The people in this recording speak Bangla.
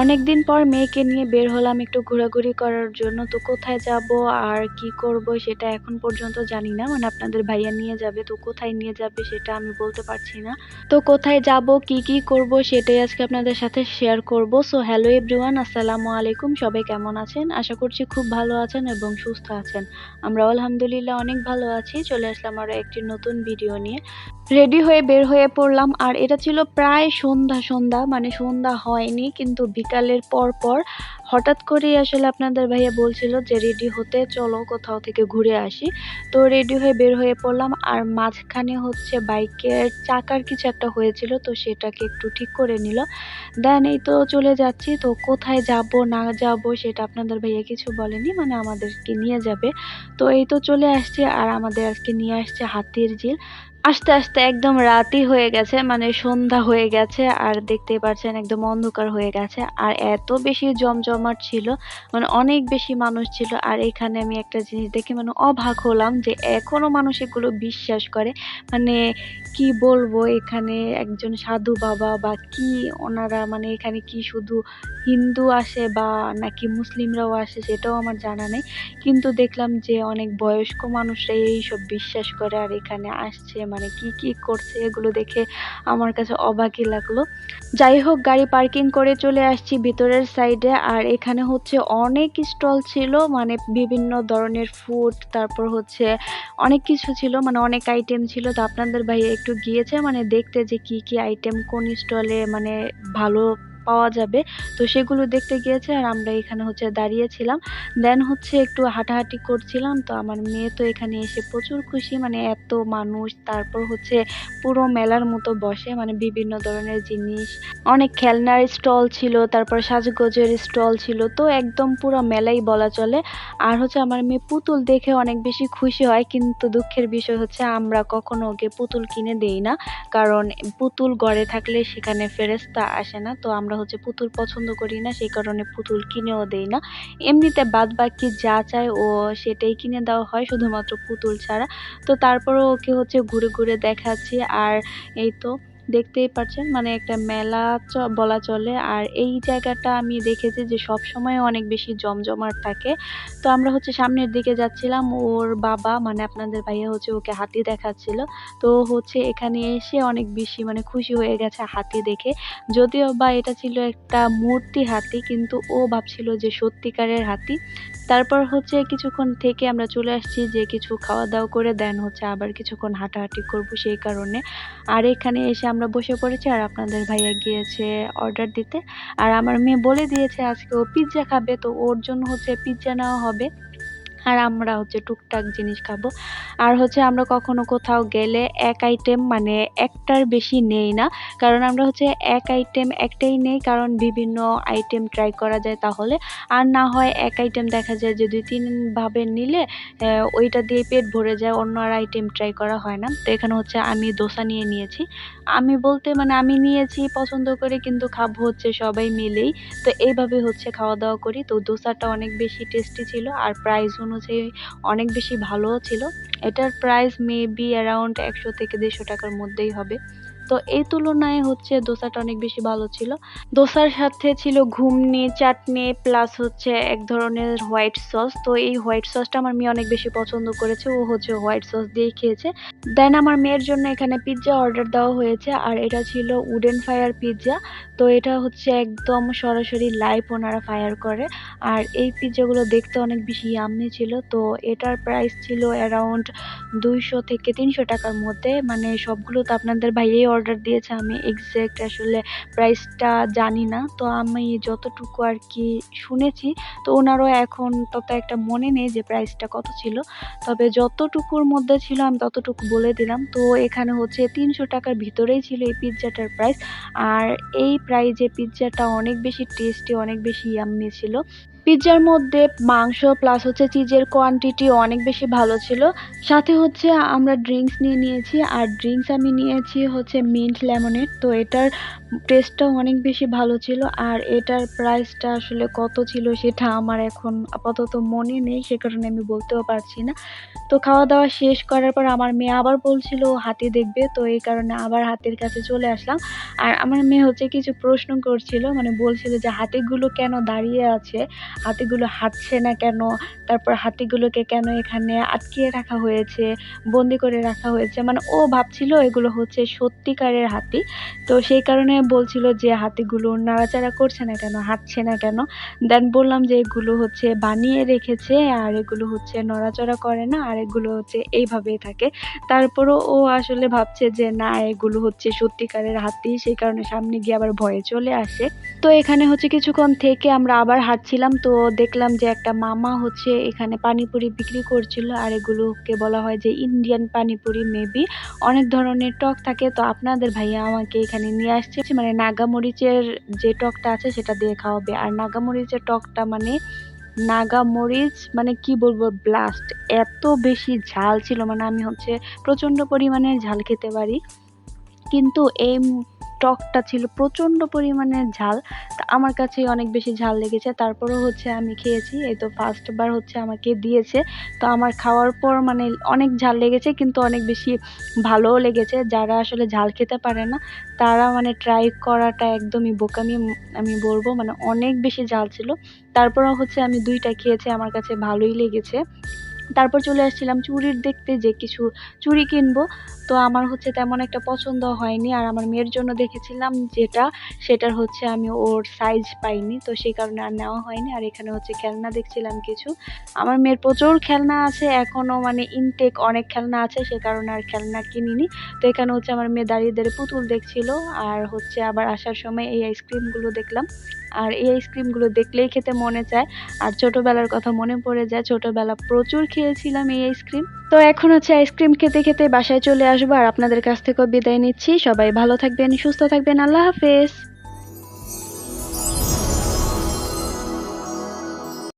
অনেকদিন পর মেয়েকে নিয়ে বের হলাম একটু ঘোরাঘুরি করার জন্য। তো কোথায় যাব, আর কি করব সেটা এখন পর্যন্ত জানি না। মানে আপনাদের ভাইয়া নিয়ে যাবে, তো কোথায় নিয়ে যাবে সেটা আমি বলতে পারছি না। তো কোথায় যাব, কি কি করব সেটাই আজকে আপনাদের সাথে শেয়ার করব। সো হ্যালো এভরিওয়ান আসসালামু আলাইকুম। সবাই কেমন আছেন? আশা করছি খুব ভালো আছেন এবং সুস্থ আছেন। আমরা আলহামদুলিল্লাহ অনেক ভালো আছি। চলে আসলাম আরও একটি নতুন ভিডিও নিয়ে। রেডি হয়ে বের হয়ে পড়লাম। আর এটা ছিল প্রায় সন্ধ্যা সন্ধ্যা মানে সন্ধ্যা হয়নি, কিন্তু বিকালের পর পর হঠাৎ করেই আসলে আপনাদের ভাইয়া বলছিল যে, রেডি হতে চলো, কোথাও থেকে ঘুরে আসি। তো রেডি হয়ে বের হয়ে পড়লাম। আর মাঝখানে হচ্ছে বাইকের চাকার কিছু একটা হয়েছিল, তো সেটাকে একটু ঠিক করে নিল। দেন এই তো চলে যাচ্ছি। তো কোথায় যাব, না যাব, সেটা আপনাদের ভাইয়া কিছু বলেনি মানে আমাদেরকে নিয়ে যাবে। তো এই তো চলে আসছি, আর আমাদের আজকে নিয়ে আসছে হাতির ঝিল। আস্তে আস্তে একদম রাতই হয়ে গেছে মানে সন্ধ্যা হয়ে গেছে আর দেখতেই পাচ্ছেন একদম অন্ধকার হয়ে গেছে। আর এত বেশি জমজমাট ছিল মানে অনেক বেশি মানুষ ছিল আর এখানে আমি একটা জিনিস দেখে মানে অবাক হলাম যে এখনও মানুষ এগুলো বিশ্বাস করে। মানে কি বলব এখানে একজন সাধু বাবা বা কি ওনারা মানে এখানে কি শুধু হিন্দু আসে বা নাকি মুসলিমরাও আসে সেটাও আমার জানা নেই। কিন্তু দেখলাম যে অনেক বয়স্ক মানুষরা এইসব বিশ্বাস করে আর এখানে আসছে মানে কি কি করছে এগুলো দেখে আমার কাছে অবাকই লাগল। যাই হোক, গাড়ি পার্কিং করে চলে আসছি ভিতরের সাইডে আর এখানে হচ্ছে অনেক স্টল ছিল মানে বিভিন্ন ধরনের ফুড তারপর হচ্ছে অনেক কিছু ছিল মানে অনেক আইটেম ছিল। তো আপনাদের ভাই একটু গিয়েছে মানে দেখতে যে কি কি আইটেম কোন স্টলে মানে ভালো পাওয়া যাবে। তো সেগুলো দেখতে গিয়েছে আর আমরা এখানে হচ্ছে দাঁড়িয়েছিলাম। দেন হচ্ছে একটু হাঁটাহাঁটি করছিলাম। তো আমার মেয়ে তো এখানে এসে প্রচুর খুশি। মানে এত মানুষ, তারপর হচ্ছে পুরো মেলার মতো বসে। মানে বিভিন্ন ধরনের জিনিস। অনেক খেলনার স্টল ছিল, তারপর সাজগোজের স্টল ছিল। তো একদম পুরো মেলাই বলা চলে। আর হচ্ছে আমার মেয়ে পুতুল দেখে অনেক বেশি খুশি হয়। কিন্তু দুঃখের বিষয় হচ্ছে আমরা কখনো ওকে পুতুল কিনে দেই না। কারণ পুতুল গড়ে থাকলে সেখানে ফেরেস্তা আসে না। তো আমরা হচ্ছে পুতুল পছন্দ করি না, সেই কারণে পুতুল কিনেও দেই না। এমনিতে বাদ বাকি যা চায় ও সেটাই কিনে দেওয়া হয়, শুধুমাত্র পুতুল ছাড়া। তো তারপরেও ওকে হচ্ছে ঘুরে ঘুরে দেখাচ্ছি, আর এই তো দেখতেই পাচ্ছেন মানে একটা মেলা বলা চলে। আর এই জায়গাটা আমি দেখেছি যে সব সময় অনেক বেশি জমজমাট থাকে। তো আমরা হচ্ছে সামনের দিকে যাচ্ছিলাম, ওর বাবা মানে আপনাদের ভাইয়া হচ্ছে ওকে হাতি দেখাচ্ছিল। তো হচ্ছে এখানে এসে অনেক বেশি মানে খুশি হয়ে গেছে হাতি দেখে। যদিও বা এটা ছিল একটা মূর্তি হাতি, কিন্তু ও ভাবছিল যে সত্যিকারের হাতি। তারপর হচ্ছে কিছুক্ষণ থেকে আমরা চলে আসছি যে কিছু খাওয়া দাওয়া করে দেন হচ্ছে আবার কিছুক্ষণ হাঁটাহাঁটি করব সেই কারণে। আর এখানে এসে আমরা বসে পড়েছি আর আপনাদের ভাইয়া গিয়েছে অর্ডার দিতে। আর আমার মেয়ে বলে দিয়েছে আজকে ও পিৎজা খাবে, তো ওর জন্য হচ্ছে পিৎজা নেওয়া হবে। আর আমরা হচ্ছে টুকটাক জিনিস খাব। আর হচ্ছে আমরা কখনো কোথাও গেলে এক আইটেম মানে একটার বেশি নেই না। কারণ আমরা হচ্ছে এক আইটেম একটাই নেই, কারণ বিভিন্ন আইটেম ট্রাই করা যায় তাহলে। আর না হয় এক আইটেম দেখা যায় যে দুই তিনভাবে নিলে ওইটা দিয়ে পেট ভরে যায়, অন্য আর আইটেম ট্রাই করা হয় না। তো এখানে হচ্ছে আমি দোসা নিয়ে নিয়েছি। আমি বলতে মানে আমি নিয়েছি, পছন্দ করে কিন্তু খাব হচ্ছে সবাই মিলেই। তো এইভাবে হচ্ছে খাওয়া দাওয়া করি। তো দোসাটা অনেক বেশি টেস্টি ছিল আর প্রাইস অনুযায়ী অনেক বেশি ভালোও ছিল। এটার প্রাইস মেবি অ্যারাউন্ড একশো থেকে দেড়শো টাকার মধ্যেই হবে। তো এই তুলনায় হচ্ছে দোসাটা অনেক বেশি ভালো ছিল। দোসার সাথে ছিল ঘুমনি, চাটনি প্লাস হচ্ছে এক ধরনের হোয়াইট সস তো এই হোয়াইট সসটা আমার মেয়ে অনেক বেশি পছন্দ করেছে। ও হচ্ছে হোয়াইট সস দিয়েই খেয়েছে। দেন আমার মেয়ের জন্য এখানে পিৎজা অর্ডার দেওয়া হয়েছে। আর এটা ছিল উডেন ফায়ার পিৎজা তো এটা হচ্ছে একদম সরাসরি লাইভ ওনারা ফায়ার করে। আর এই পিৎজাগুলো দেখতে অনেক বেশি ইয়াম্মি ছিল। তো এটার প্রাইস ছিল অ্যারাউন্ড দুইশো থেকে তিনশো টাকার মধ্যে। মানে সবগুলো তো আপনাদের ভাইয়েই অর্ডার দিয়েছে। আমি এক্স্যাক্ট আসলে প্রাইসটা জানি না। তো আমি যতটুকু আর কি শুনেছি, তো ওনারও এখন তত একটা মনে নেই যে প্রাইসটা কত ছিল। তবে যতটুকুর মধ্যে ছিল আমি ততটুকু বলে দিলাম। তো এখানে হচ্ছে তিনশো টাকার ভিতরেই ছিল এই পিৎজাটার প্রাইস আর এই প্রাইজে পিৎজাটা অনেক বেশি টেস্টি অনেক বেশি ইয়াম্মি ছিল। পিৎজার মধ্যে মাংস প্লাস হচ্ছে চিজের কোয়ান্টিটি অনেক বেশি ভালো ছিল। সাথে হচ্ছে আমরা ড্রিঙ্কস নিয়ে নিয়েছি, আর ড্রিঙ্কস আমি নিয়েছি হচ্ছে মিন্ট লেমনের তো এটার টেস্টটাও অনেক বেশি ভালো ছিল আর এটার প্রাইসটা আসলে কত ছিল সেটা আমার এখন আপাতত মনে নেই, সে কারণে আমি বলতেও পারছি না। তো খাওয়া দাওয়া শেষ করার পর আমার মেয়ে আবার বলছিল হাতি দেখবে। তো এই কারণে আবার হাতির কাছে চলে আসলাম। আর আমার মেয়ে হচ্ছে কিছু প্রশ্ন করছিল মানে বলছিল যে, হাতিগুলো কেন দাঁড়িয়ে আছে? হাতিগুলো হাঁটছে না কেন? তারপর হাতিগুলোকে কেন এখানে আটকিয়ে রাখা হয়েছে? বন্দি করে রাখা হয়েছে? মানে ও ভাবছিল এগুলো হচ্ছে সত্যিকারের হাতি। তো সেই কারণে বলছিল যে হাতিগুলো নাড়াচাড়া করছে না কেন, হাঁটছে না কেন? দেন বললাম যে এগুলো হচ্ছে বানিয়ে রেখেছে আর এগুলো হচ্ছে নড়াচড়া করে না, আর এগুলো হচ্ছে এইভাবেই থাকে। তারপরও ও আসলে ভাবছে যে না, এগুলো হচ্ছে সত্যিকারের হাতি, সেই কারণে সামনে গিয়ে আবার ভয়ে চলে আসে। তো এখানে হচ্ছে কিছুক্ষণ থেকে আমরা আবার হাঁটছিলাম, তো দেখলাম যে একটা মামা হচ্ছে এখানে পানিপুরি বিক্রি করছিল, আর এগুলোকে বলা হয় যে ইন্ডিয়ান পানিপুরি মেবি অনেক ধরনের টক থাকে। তো আপনাদের ভাইয়া আমাকে এখানে নিয়ে আসছে। মানে নাগামরিচের যে টকটা আছে সেটা দিয়ে খাওয়াবে। আর নাগামরিচের টকটা মানে নাগামরিচ মানে কি বলব ব্লাস্ট এত বেশি ঝাল ছিল মানে আমি হচ্ছে প্রচণ্ড পরিমাণে ঝাল খেতে পারি। কিন্তু এই টকটা ছিল, প্রচণ্ড পরিমাণে ঝাল। তা আমার কাছে অনেক বেশি ঝাল লেগেছে। তারপরেও হচ্ছে আমি খেয়েছি, এই তো ফার্স্ট বার হচ্ছে আমাকে দিয়েছে। তো আমার খাওয়ার পর মানে অনেক ঝাল লেগেছে, কিন্তু অনেক বেশি ভালোও লেগেছে। যারা আসলে ঝাল খেতে পারে না, তারা মানে ট্রাই করাটা একদমই বোকামি আমি বলব। মানে অনেক বেশি ঝাল ছিল। তারপরেও হচ্ছে আমি দুইটা খেয়েছি, আমার কাছে ভালোই লেগেছে। তারপর চলে আসছিলাম চুড়ির দেখতে যে কিছু চুড়ি কিনবো। তো আমার হচ্ছে তেমন একটা পছন্দ হয়নি আর আমার মেয়ের জন্য দেখেছিলাম যেটা, সেটার হচ্ছে আমি ওর সাইজ পাইনি, তো সেই কারণে আর নেওয়া হয়নি। আর এখানে হচ্ছে খেলনা দেখছিলাম কিছু। আমার মেয়ের প্রচুর খেলনা আছে এখনও মানে ইনটেক অনেক খেলনা আছে, সে কারণে আর খেলনা কিনিনি। তো এখানে হচ্ছে আমার মেয়ে দাঁড়িয়ে দাঁড়িয়ে পুতুল দেখছিল আর হচ্ছে আবার আসার সময় এই আইসক্রিমগুলো দেখলাম। আর এই আইসক্রিমগুলো দেখলেই খেতে মনে চায়। আর ছোটোবেলার কথা মনে পড়ে যায়, ছোটবেলা প্রচুর খেয়েছিলাম এই আইসক্রিম তো এখন হচ্ছে আইসক্রিম খেতে খেতে বাসায় চলে আসব আর আপনাদের কাছ থেকেও বিদায় নিচ্ছি। সবাই ভালো থাকবেন, সুস্থ থাকবেন। আল্লাহ হাফেজ।